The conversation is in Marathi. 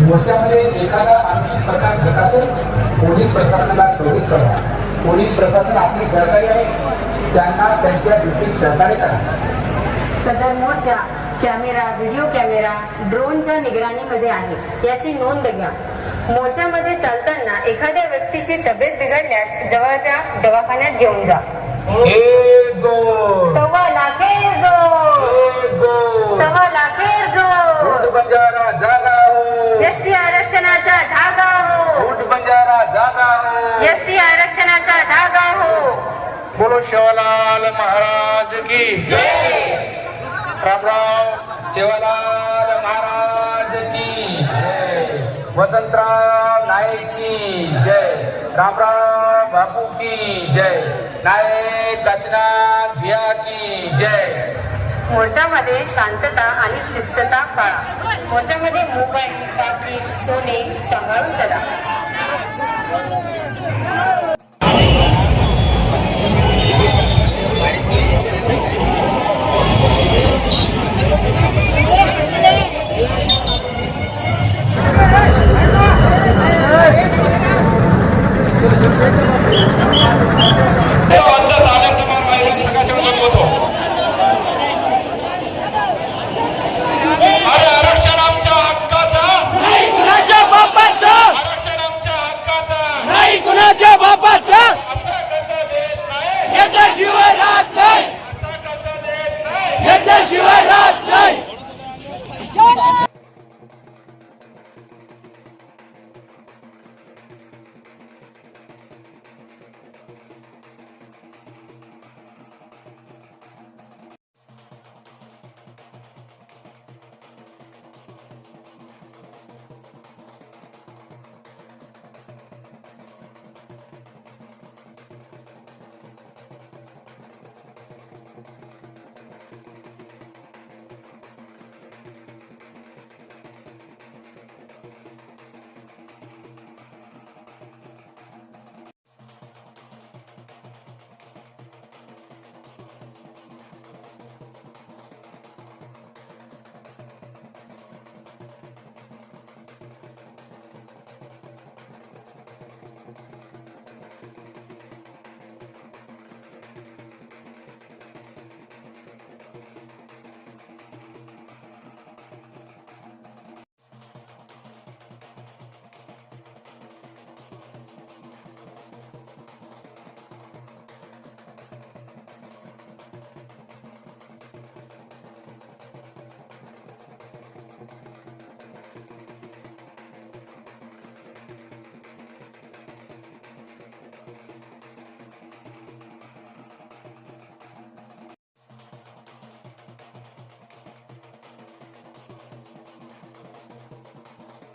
मोर्चामध्ये एखादा आर्थिक प्रकार घडत असेल पोलीस प्रशासनाला करा पोलीस प्रशासन आपली सहकारी आहे. त्यांना त्यांच्या ड्युटीत सहकार्य करा सदर मोर्चा कॅमेरा व्हिडिओ कॅमेरा ड्रोनच्या निगराणीमध्ये आहे. याची नोंद घ्या. मोर्चामध्ये चालताना एखाद्या व्यक्तीची तब्येत बिघडल्यास जवळच्या दवाखान्यात घेऊन जा. सव्वा आरक्षणाचा धागा हो. ऊट बंजारा जागा हो. एस टी आरक्षणाचा धागा हो. बोलो शिवलाल महाराज की जय. रामराव शिवलाल महाराज की जय. वसंतराव नाईक की जय. रामराव बापू की जय. नायक काशीनाथ भिया की जय. मोर्चामध्ये शांतता आणि शिस्तता पाळा. मोर्चामध्ये मोबाईल पाकिट सोने सांभाळून चला.